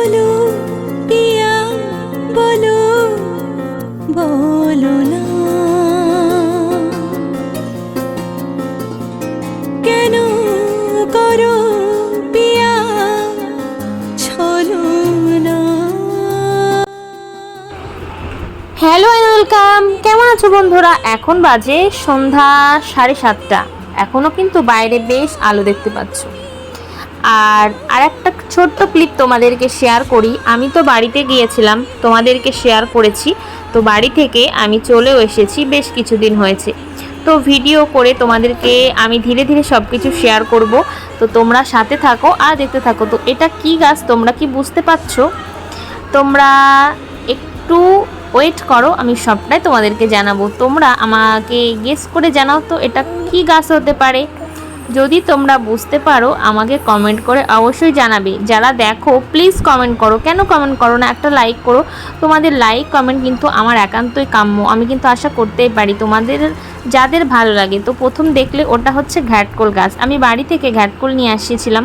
বলো, পিয়া বলো বলো না। কেন করো হ্যালো ওয়েলকাম, কেমন আছো বন্ধুরা? এখন বাজে সন্ধ্যা সাড়ে সাতটা। এখনও কিন্তু বাইরে বেশ আলো দেখতে পাচ্ছ। আর আর একটা ছোট্ট ক্লিপ তোমাদেরকে শেয়ার করি। আমি তো বাড়িতে গিয়েছিলাম, তোমাদেরকে শেয়ার করেছি। তো বাড়ি থেকে আমি চলেও এসেছি, বেশ কিছুদিন হয়েছে। তো ভিডিও করে তোমাদেরকে আমি ধীরে ধীরে সব কিছু শেয়ার করব। তো তোমরা সাথে থাকো, আর দেখতে থাকো। তো এটা কি গাছ, তোমরা কি বুঝতে পারছ? তোমরা একটু ওয়েট করো, আমি সবটাই তোমাদেরকে জানাব। তোমরা আমাকে গেস করে জানাও তো এটা কি গাছ হতে পারে। যদি তোমরা বুঝতে পারো, আমাকে কমেন্ট করে অবশ্যই জানাবে। যারা দেখো প্লিজ কমেন্ট করো। কেন কমেন্ট করো না? একটা লাইক করো। তোমাদের লাইক কমেন্ট কিন্তু আমার একান্তই কাম্য। আমি কিন্তু আশা করতেই পারি। তোমাদের, যাদের ভালো লাগে। তো প্রথম দেখলে ওটা হচ্ছে ঘ্যাটকোল গাছ। আমি বাড়ি থেকে ঘ্যাটকোল নিয়ে আসিয়েছিলাম।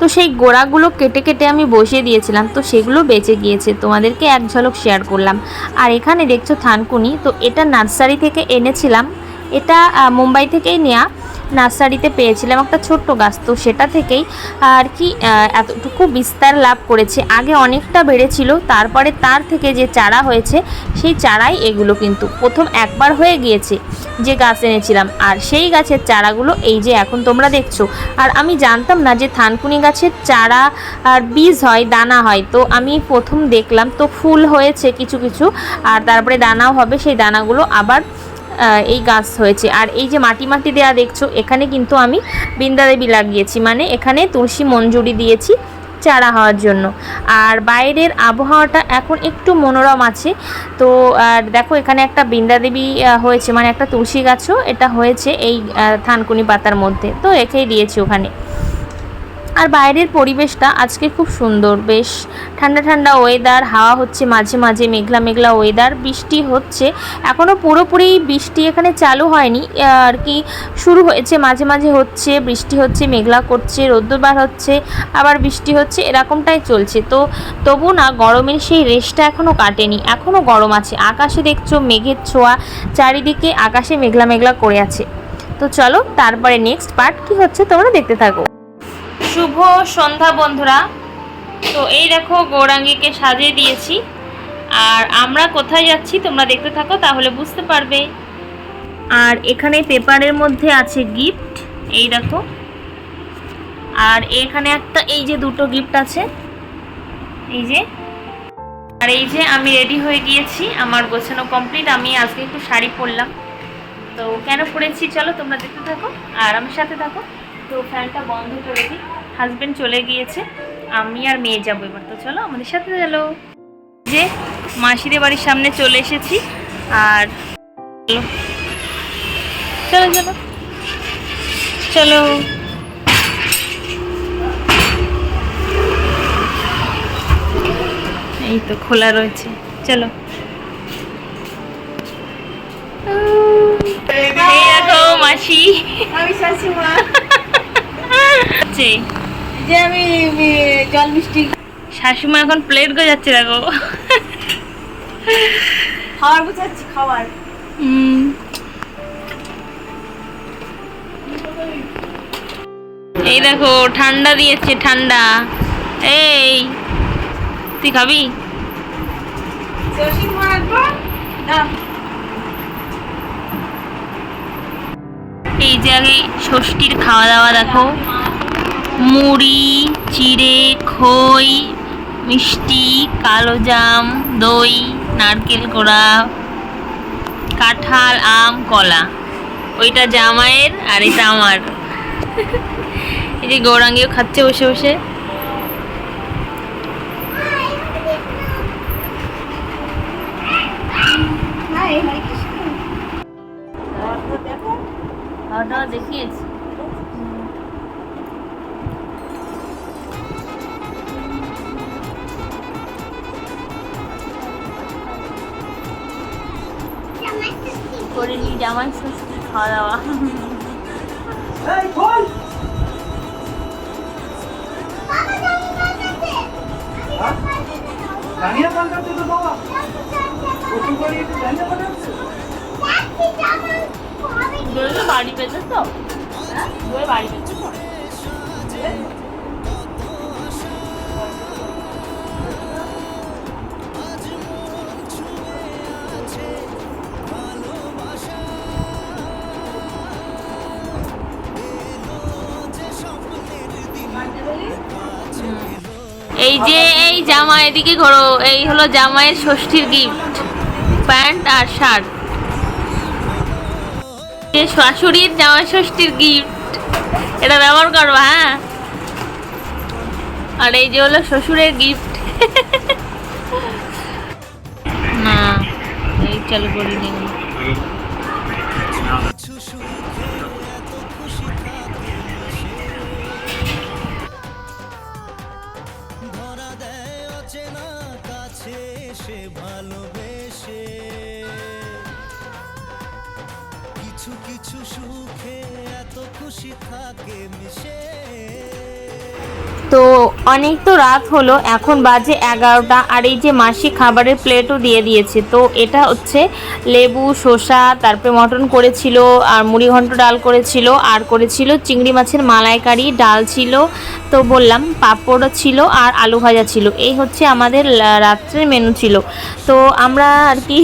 তো সেই গোড়াগুলো কেটে কেটে আমি বসিয়ে দিয়েছিলাম। তো সেগুলো বেঁচে গিয়েছে। তোমাদেরকে এক ঝলক শেয়ার করলাম। আর এখানে দেখছ থানকুনি। তো এটা নার্সারি থেকে এনেছিলাম। এটা মুম্বাই থেকেই নেওয়া নার্সারিতে পেয়েছিলাম একটা ছোট্ট গাছ। তো সেটা থেকেই আর কি এতটুকু বিস্তার লাভ করেছে। আগে অনেকটা বেড়েছিল, তারপরে তার থেকে যে চারা হয়েছে, সেই চারাই এগুলো কিন্তু। প্রথম একবার হয়ে গিয়েছে যে গাছ এনেছিলাম। আর সেই গাছের চারাগুলো এই যে এখন তোমরা দেখছ। আর আমি জানতাম না যে থানকুনি গাছের চারা আর বীজ হয়, দানা হয়। তো আমি প্রথম দেখলাম, তো ফুল হয়েছে কিছু কিছু। আর তারপরে দানাও হবে, সেই দানাগুলো আবার এই গাছ হয়েছে। আর এই যে মাটি মাটি দেওয়া দেখছ, এখানে কিন্তু আমি বৃন্দাদেবী লাগিয়েছি। মানে এখানে তুলসী মঞ্জুরি দিয়েছি চারা হওয়ার জন্য। আর বাইরের আবহাওয়াটা এখন একটু মনোরম আছে। তো, আর দেখো, এখানে একটা বৃন্দাদেবী হয়েছে। মানে একটা তুলসী গাছও এটা হয়েছে এই থানকুনি পাতার মধ্যে। তো রেখেই দিয়েছি ওখানে। আর বাইরের পরিবেশটা আজকে খুব সুন্দর, বেশ ঠান্ডা ঠান্ডা ওয়েদার হাওয়া হচ্ছে মাঝে মাঝে, মেঘলা মেঘলা ওয়েদার বৃষ্টি হচ্ছে। এখনও পুরোপুরি বৃষ্টি এখানে চালু হয়নি, আর কি শুরু হয়েছে, মাঝে মাঝে হচ্ছে, বৃষ্টি হচ্ছে, মেঘলা করছে, রোদ্দুর বার হচ্ছে, আবার বৃষ্টি হচ্ছে, এরকমটাই চলছে। তো তবু না, গরমের সেই রেশটা এখনও কাটেনি এখনও গরম আছে। আকাশে দেখছ, মেঘের ছোঁয়া, চারিদিকে আকাশে মেঘলা মেঘলা করে আছে। তো চলো, তারপরে নেক্সট পার্ট কি হচ্ছে তোমরা দেখতে থাকো। সন্ধ্যা বন্ধুরা। তো এই দেখো, গৌরাঙ্গীকে সাজিয়ে দিয়েছি। আর আমরা কোথায় যাচ্ছি তোমরা দেখতে থাকো, তাহলে বুঝতে পারবে। আর এখানে পেপারের মধ্যে আছে গিফট এই দেখো। আর এখানে একটা, এই যে দুটো গিফট আছে। এই যে। আর এই যে আমি রেডি হয়ে গিয়েছি, আমার গোছানো কমপ্লিট আমি আজকে একটু শাড়ি পরলাম। তো কেন পরেছি, চলো তোমরা দেখতে থাকো, আর আমার সাথে থাকো। তো ফ্যানটা বন্ধ করে দিই। হাজবেন্ড চলে গিয়েছে আমি আর মেয়ে যাব এবার। তো চলো আমাদের সাথে চলো। যে মাসিদের বাড়ির সামনে চলে এসেছি আর চলো। চলো চলো। চলো। এই তো খোলা রয়েছে। চলো। মাসি। আমি শাশুমা হচ্ছে যে আমি জল মিষ্টি শাশুমা এখন প্লেট গজাচ্ছে দেখো। খাবার বুঝাচ্ছি খাবার। হুম। এই দেখো ঠান্ডা দিয়েছে ঠান্ডা। এই তুই খাবি? এই যে আগে ষষ্ঠীর খাওয়া দাওয়া দেখো। মুড়ি চিড়ে খই মিষ্টি কালো জাম দই নারকেল কোড়া কাঁঠাল আম কলা। ওইটা জামাইয়ের আর এটা আমার। এই যে গৌরাঙ্গীও খাচ্ছে বসে বসে। দেখিয়েছি। করে নিই জামাই ষষ্ঠী খাওয়া দাওয়া বাড়ি পেতে তো। বাড়ি পেতে তো। এই যে এই জামা এদিকে ঘোরো, এই হলো জামাইয়ের ষষ্ঠীর গিফট প্যান্ট আর শার্ট। যে শাশুড়ির জামাই ষষ্ঠীর গিফট এটা ব্যবহার করবা হ্যাঁ? আর এই যে হলো শ্বশুরের গিফট না, এই চালু করিনি তো অনেক তো রাত হলো, এখন বাজে এগারোটা, আর এই যে মাসি খাবারের প্লেটও দিয়ে দিয়েছে। তো এটা হচ্ছে লেবু, শসা, তারপরে মটন করেছিল, আর মুড়ি ঘন্ট ডাল করেছিল, আর করেছিল চিংড়ি মাছের মালাইকারি, ডাল ছিল, তো বললাম পাঁপড়ও ছিল আর আলু ভাজা ছিল। এই হচ্ছে আমাদের রাত্রের মেনু ছিল। তো আমরা আর কি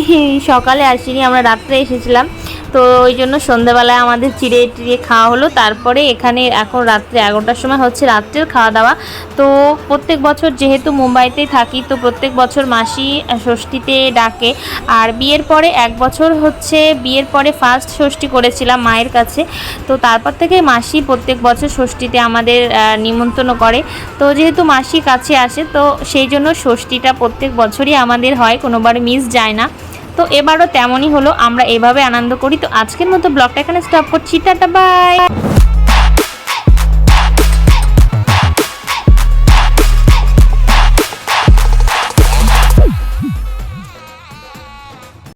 সকালে আসিনি, আমরা রাত্রে এসেছিলাম। তো ওই জন্য সন্ধ্যাবেলায় আমাদের চিড়ে টিড়ে খাওয়া হলো। তারপরে এখানে এখন রাত্রে এগারোটার সময় হচ্ছে রাত্রের খাওয়া দাওয়া। তো প্রত্যেক বছর যেহেতু মুম্বাইতেই থাকি, তো প্রত্যেক বছর মাসি ষষ্ঠীতে ডাকে। আর বিয়ের পরে এক বছর হচ্ছে বিয়ের পরে ফার্স্ট ষষ্ঠী করেছিলাম মায়ের কাছে। তো তারপর থেকে মাসি প্রত্যেক বছর ষষ্ঠীতে আমাদের নিমন্ত্রণ করে। তো যেহেতু মাসি কাছে আসে, তো সেই জন্য ষষ্ঠীটা প্রত্যেক বছরই আমাদের হয়, কোনোবার মিস যায় না। তো এবারও তেমনই হলো, আমরা এভাবে আনন্দ করি। তো আজকের মতো ব্লগটা এখানে স্টপ করছি। Tata bye